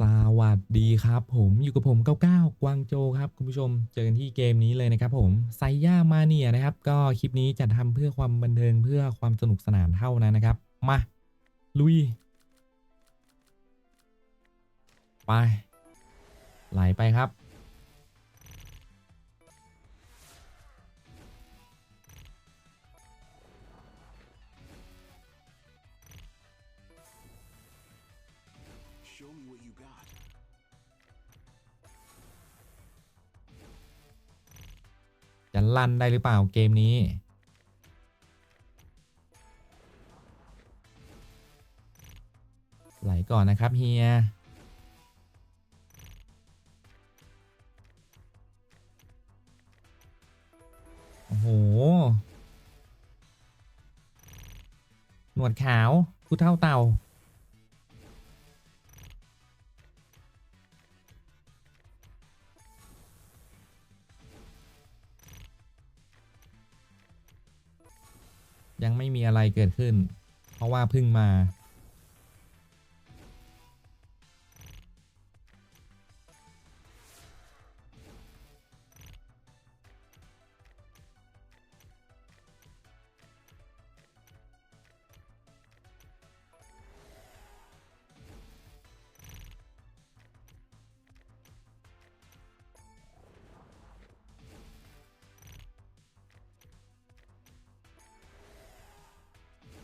สวัสดีครับผมอยู่กับผม99กวางโจครับคุณผู้ชมเจอกันที่เกมนี้เลยนะครับผมไซย่ามาเนียนะครับ ก็คลิปนี้จะทำเพื่อความบันเทิงเพื่อความสนุกสนานเท่านั้นนะครับ มา ลุย ไป ไหลไปครับ จะลั่นได้หรือเปล่าเกมนี้ ไหลก่อนนะครับเฮียโอ้โหหนวดขาวผู้เท่าเต่า ยังไม่มีอะไรเกิดขึ้น เพราะว่าเพิ่งมา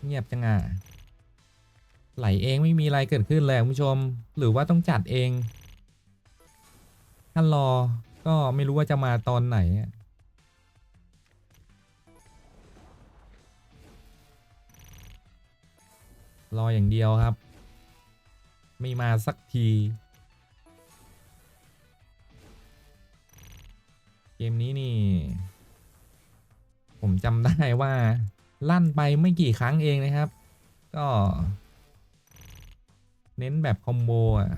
เงียบจังอะไหลเองไม่มีอะไรเกิดขึ้นเลยคุณผู้ชม หรือว่าต้องจัดเองถ้ารอก็ไม่รู้ว่าจะมาตอนไหนรออย่างเดียวครับ ไม่มาสักที เกมนี้นี่ ผมจำได้ว่า ลั่นไปไม่กี่ครั้งเองนะครับ ก็ เน้นแบบคอมโบอะ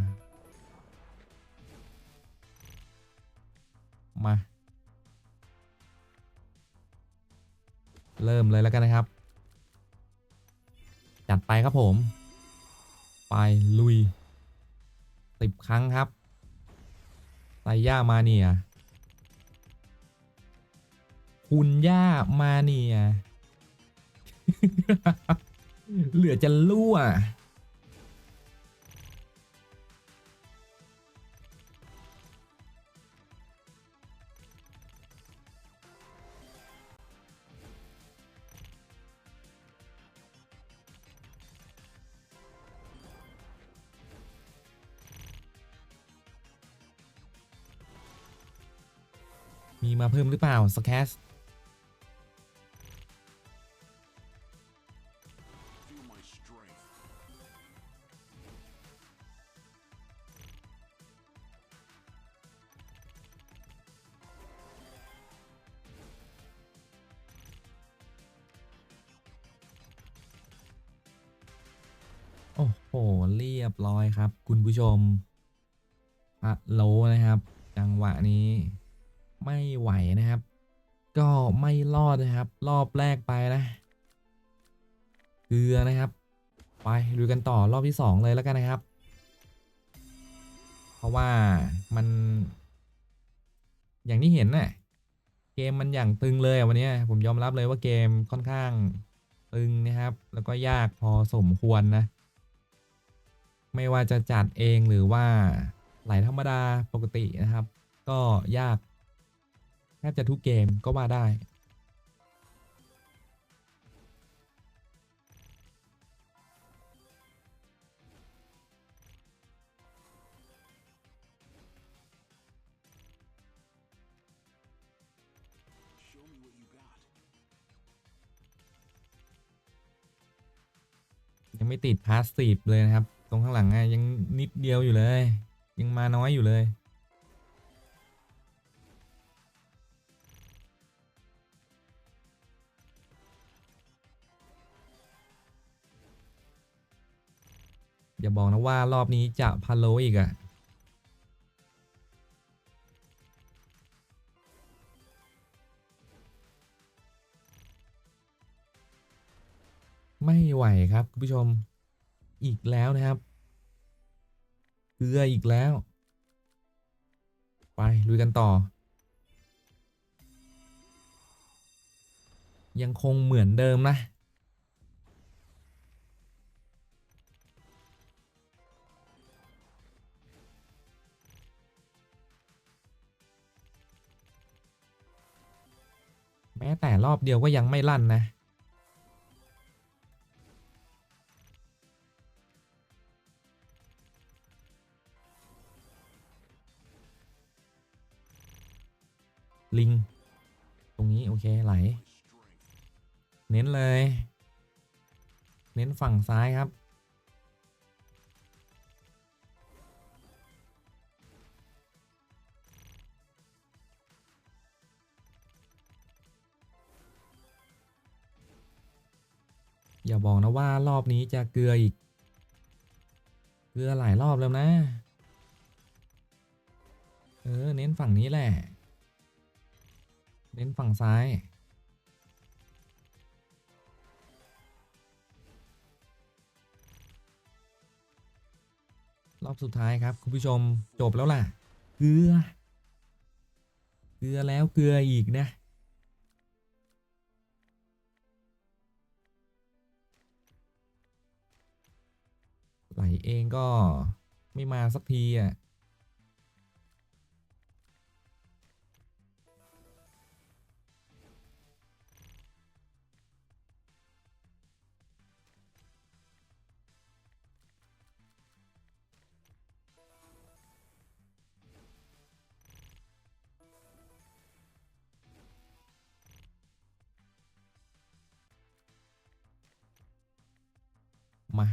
มา เริ่มเลยแล้วกันนะครับ จัดไปครับผม ไปลุยสิบครั้งครับไซย่ามาเนียคุณย่ามาเนีย เหลือจะรั่วมีมาเพิ่มหรือเปล่าสแคส Feel my strength. โอ้โห เรียบร้อยครับ คุณผู้ชมอะโลนะครับ จังหวะนี้ไม่ไหวนะครับ ก็ไม่รอดนะครับ รอบแรกไปนะ เกลือนะครับ ไปดูกันต่อรอบที่สองเลยแล้วกันนะครับ เพราะว่ามัน อย่างที่เห็นน่ะเกมมันอย่างตึงเลยวันนี้ผมยอมรับเลยว่าเกมค่อนข้างตึงนะครับ แล้วก็ยากพอสมควรนะ ไม่ว่าจะจัดเองหรือว่าไหลธรรมดาปกตินะครับ ก็ยากแทบจะทุกเกมก็ว่าได้ ยังไม่ติดพาสซีฟเลยนะครับ ตรงข้างหลังยังนิดเดียวอยู่เลย ยังมาน้อยอยู่เลยอย่าบอกนะว่ารอบนี้จะพาโลอีกอะ คุณผู้ชมอีกแล้วนะครับเกเกลืออีกแล้ว ไปลุยกันต่อ ยังคงเหมือนเดิมนะ แม้แต่รอบเดียวก็ยังไม่ลั่นนะ ลิง ตรงนี้โอเคไหล เน้นเลย เน้นฝั่งซ้ายครับ อย่าบอกนะว่ารอบนี้จะเกลืออีก เกลือหลายรอบแล้วนะ เออ เน้นฝั่งนี้แหละ เน้นฝั่งซ้าย รอบสุดท้ายครับ คุณผู้ชมจบแล้วล่ะ เกลือ เกลือแล้วเกลืออีกนะไหลเองก็ไม่มาสักทีอะ มา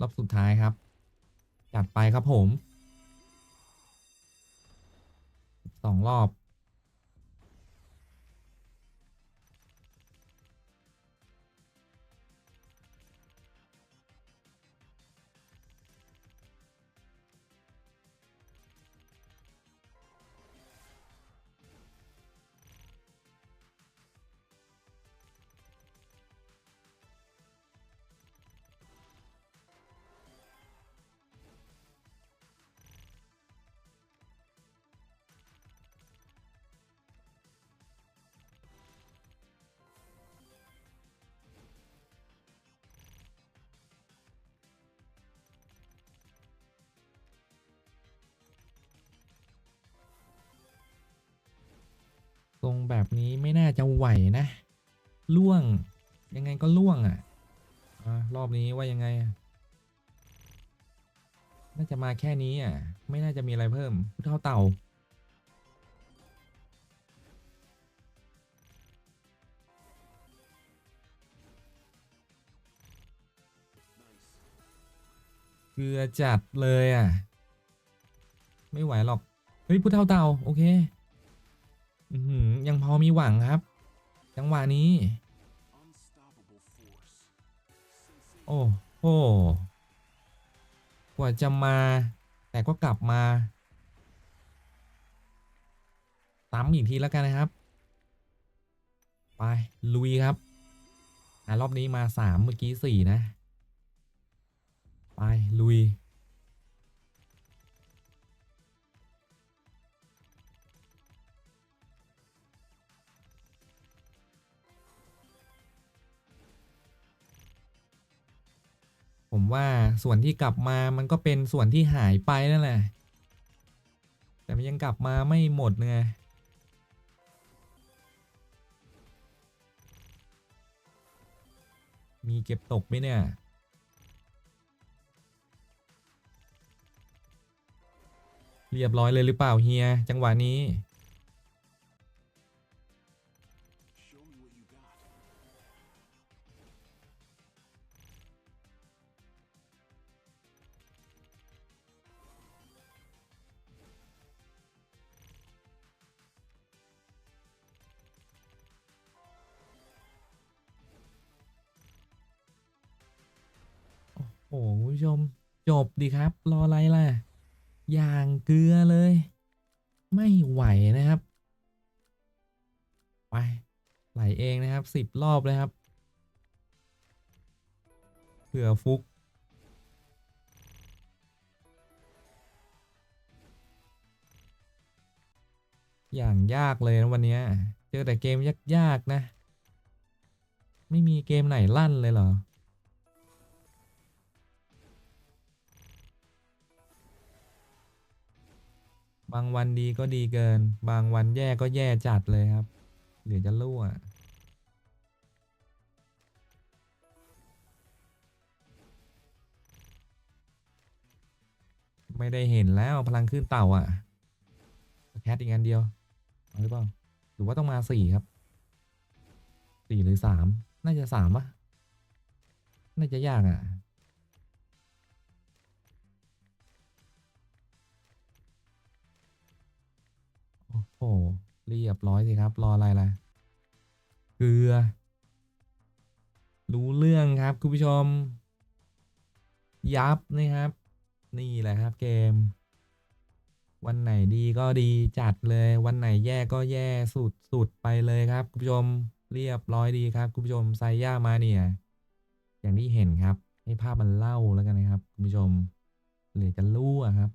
รอบสุดท้ายครับ จัดไปครับผม สองรอบ รงแบบนี้ไม่น่าจะไหวนะล่วง ยังไงก็ล่วงอะอ่ารอบนี้ว่ายังไง น่าจะมาแค่นี้อะ ไม่น่าจะมีอะไรเพิ่มพุเท่าเต่าเกลือจัดเลยอะ ไม่ไหวหรอก เฮ้ยพุเท่าเต่าโอเค ยังพอมีหวังครับ จังหวะนี้ โอ้โหกว่าจะมา แต่ก็กลับมาซ้ำอีกทีแล้วกันนะครับ ไป ลุยครับอ่ารอบนี้มาสามเมื่อกี้สี่นะ ไป ลุย ผมว่าส่วนที่กลับมามันก็เป็นส่วนที่หายไปนั่นแหละ แต่มันยังกลับมาไม่หมดไงมีเก็บตกไหมเนี่ย เรียบร้อยเลยหรือเปล่าเฮีย จังหวะนี้ โอ้คุณผู้ชม จบดีครับ รออะไรล่ะ อย่างเกลือเลย ไม่ไหวนะครับ ไป ไหลเองนะครับสิบรอบเลยครับเผื่อฟุกอย่างยากเลยนะวันนี้ เจอแต่เกมยาก ๆ นะ ไม่มีเกมไหนลั่นเลยเหรอ บางวันดีก็ดีเกิน บางวันแย่ก็แย่จัดเลยครับเหลือจะรั่วไม่ได้เห็นแล้วพลังขึ้นเต่าอะแคทอีกอันเดียวเอาหรือเปล่าหรือว่าต้องมาสี่ครับสี่หรือสามน่าจะสามปะน่าจะยากอะ โอ้เรียบร้อยสิครับ รออะไรล่ะ เกลือ รู้เรื่องครับคุณผู้ชม ยับนะครับ นี่แหละครับเกม วันไหนดีก็ดีจัดเลย วันไหนแย่ก็แย่สุดสุดไปเลยครับคุณผู้ชม เรียบร้อยดีครับคุณผู้ชมไซย่ามาเนี่ย อย่างที่เห็นครับ ให้ภาพมันเล่าแล้วกันนะครับคุณผู้ชม เหลือจะรั่วครับ